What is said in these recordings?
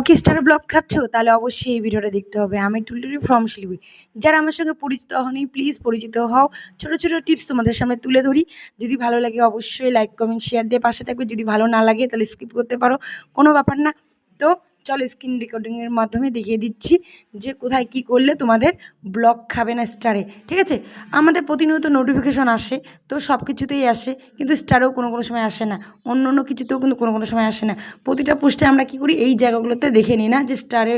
তাও কি star blog খাচ্ছ? তাহলে অবশ্যই এই ভিডিওটা দেখতে হবে। আমি টুলটুলি ফ্রম শিলিগুড়ি। যারা আমার সঙ্গে পরিচিত হনি প্লিজ পরিচিত হও। ছোটো ছোটো টিপস তোমাদের সামনে তুলে ধরি। যদি ভালো লাগে অবশ্যই লাইক কমেন্ট শেয়ার দিয়ে পাশে থাকবে। যদি ভালো না লাগে, তাহলে স্কিপ করতে পারো। কোনো ব্যাপার না। তো চলো স্ক্রিন রেকর্ডিংয়ের মাধ্যমে দেখিয়ে দিচ্ছি যে কোথায় কি করলে তোমাদের ব্লগ খাবে না স্টারে ঠিক আছে? আমাদের প্রতিনিয়ত নোটিফিকেশন আসে, তো সব কিছুতেই আসে, কিন্তু স্টারেও কোনো কোনো সময় আসে না, অন্য অন্য কিছুতেও কিন্তু কোনো কোনো সময় আসে না। প্রতিটা পোস্টে আমরা কি করি? এই জায়গাগুলোতে দেখে নিই না যে স্টারে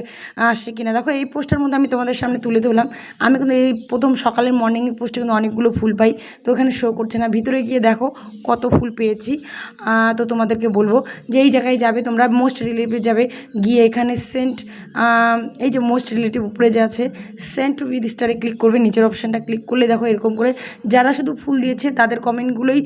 আসে কিনা। দেখো, এই পোস্টের মধ্যে আমি তোমাদের সামনে তুলে ধরলাম। আমি কিন্তু এই প্রথম সকালের মর্নিং পোস্টে কিন্তু অনেকগুলো ফুল পাই, তো ওখানে শো করছে না। ভিতরে গিয়ে দেখো কত ফুল পেয়েছি। তো তোমাদেরকে বলব যে এই জায়গায় যাবে, তোমরা মোস্ট রিলেটিভ যাবে। গিয়ে এখানে সেন্ট এই যে মোস্ট রিলেটিভ উপরে যে আছে সেন্ট উইথ স্টারে ক্লিক করবে, নিচের অপশানটা ক্লিক করলে দেখো এরকম করে যারা শুধু ফুল দিয়েছে তাদের কমেন্টগুলোই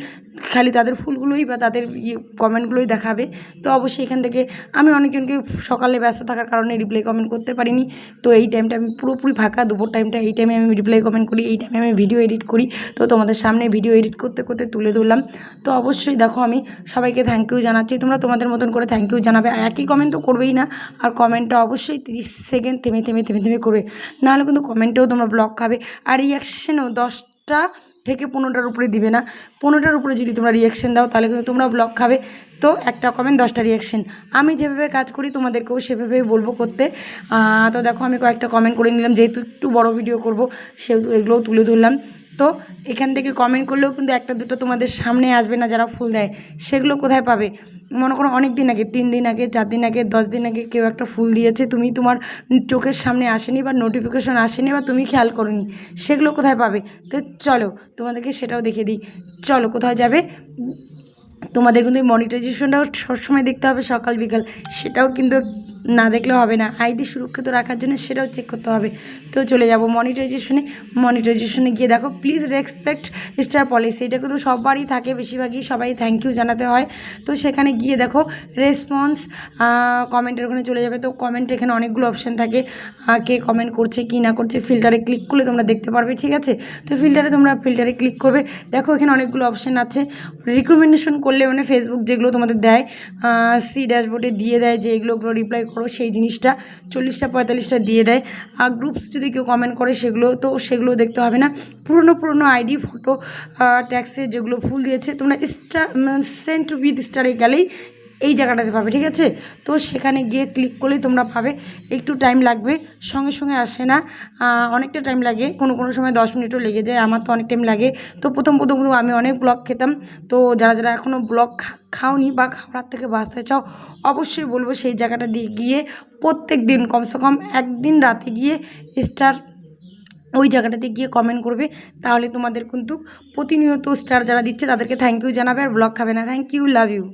খালি তাদের ফুলগুলোই বা তাদের ইয়ে কমেন্টগুলোই দেখাবে। তো অবশ্যই এখান থেকে আমি অনেকজনকে সকালে ব্যস্ত থাকার কারণে রিপ্লাই কমেন্ট করতে পারিনি। তো এই টাইমটা আমি পুরোপুরি ফাঁকা, দুপুর টাইমটা এই টাইমে আমি রিপ্লাই কমেন্ট করি, এই টাইমে আমি ভিডিও এডিট করি। তো তোমাদের সামনে ভিডিও এডিট করতে করতে তুলে ধরলাম। তো অবশ্যই দেখো আমি সবাইকে থ্যাংক ইউ জানাচ্ছি। তোমরা তোমাদের মতন করে থ্যাংক ইউ জানাবে। একই কমেন্ট তো করবেই না। আর কমেন্টটা অবশ্যই তিরিশ সেকেন্ড থেমে থেমে থেমে থেমে করবে নাহলে কিন্তু কমেন্টেও তোমরা ব্লক খাবে। আর রিয়াকশানও দশটা থেকে পনেরোটার উপরে দিবে না। পনেরোটার উপরে যদি তোমরা রিয়াকশান দাও তাহলে কিন্তু তোমরা ব্লক খাবে। তো একটা কমেন্ট দশটা রিয়াকশান আমি যেভাবে কাজ করি তোমাদেরকেও সেভাবেই বলব করতে। তো দেখো আমি কয়েকটা কমেন্ট করে নিলাম। যেহেতু একটু বড় ভিডিও করব, সেহেতু এগুলোও তুলে ধরলাম। তো এখান থেকে কমেন্ট করলেও কিন্তু একটা দুটো তোমাদের সামনে আসবে না যারা ফুল দেয়। সেগুলো কোথায় পাবে? মনে করো অনেক দিন আগে, তিন দিন আগে, চার দিন আগে, দশ দিন আগে কেউ একটা ফুল দিয়েছে, তুমি তোমার চোখের সামনে আসেনি বা নোটিফিকেশন আসেনি বা তুমি খেয়াল করোনি, সেগুলো কোথায় পাবে? তো চলো তোমাদেরকে সেটাও দেখিয়ে দিই। চলো কোথায় যাবে? তোমাদের কিন্তু মনিটাইজেশনটাও সবসময় দেখতে হবে সকাল বিকাল, সেটাও কিন্তু না দেখলে হবে না। আইডি সুরক্ষিত রাখার জন্য সেটাও চেক করতে হবে। তো চলে যাব মনিটাইজেশনে মনিটাইজেশনে গিয়ে দেখো প্লিজ রেসপেক্ট স্টার পলিসি এটা কিন্তু সবারই থাকে, বেশিরভাগই সবাই থ্যাংক ইউ জানাতে হয়। তো সেখানে গিয়ে দেখো রেসপন্স কমেন্টের ওখানে চলে যাবে। তো কমেন্ট এখানে অনেকগুলো অপশান থাকে। কে কমেন্ট করছে, কি না করছে ফিল্টারে ক্লিক করলে তোমরা দেখতে পারবে, ঠিক আছে? তো ফিল্টারে তোমরা ফিল্টারে ক্লিক করবে। দেখো, এখানে অনেকগুলো অপশান আছে। রিকমেন্ডেশন করলে মানে ফেসবুক যেগুলো তোমাদের দেয় সি ড্যাশবোর্ডে দিয়ে দেয় যে এগুলো রিপ্লাই করো সেই জিনিসটা চল্লিশটা, পঁয়তাল্লিশটা দিয়ে দেয়। আর গ্রুপস যদি কেউ কমেন্ট করে সেগুলো, তো সেগুলো দেখতে হবে না। পুরনো পুরনো আইডি ফটো ট্যাক্সে যেগুলো ফুল দিয়েছে, তোমরা স্টার সেন্ট উইথ স্টারে গেলেই এই জায়গাটাতে পাবে, ঠিক আছে? তো সেখানে গিয়ে ক্লিক করলেই তোমরা পাবে। একটু টাইম লাগবে, সঙ্গে সঙ্গে আসে না। অনেকটা টাইম লাগে, কোনো কোনো সময় দশ মিনিটও লেগে যায়, আমার তো অনেক টাইম লাগে। তো প্রথম প্রথম প্রথম আমি অনেক ব্লগ খেতাম। তো যারা যারা এখনও ব্লগ খাওনি বা খাওয়ার থেকে বাঁচতে চাও, অবশ্যই বলব সেই জায়গাটা দিয়ে গিয়ে প্রত্যেক দিন কমসে কম একদিন রাতে গিয়ে স্টার ওই জায়গাটাতে গিয়ে কমেন্ট করবে। তাহলে তোমাদের কিন্তু প্রতিনিয়ত স্টার যারা দিচ্ছে তাদেরকে থ্যাংক ইউ জানাবে আর ব্লগ খাবে না। Thank you love you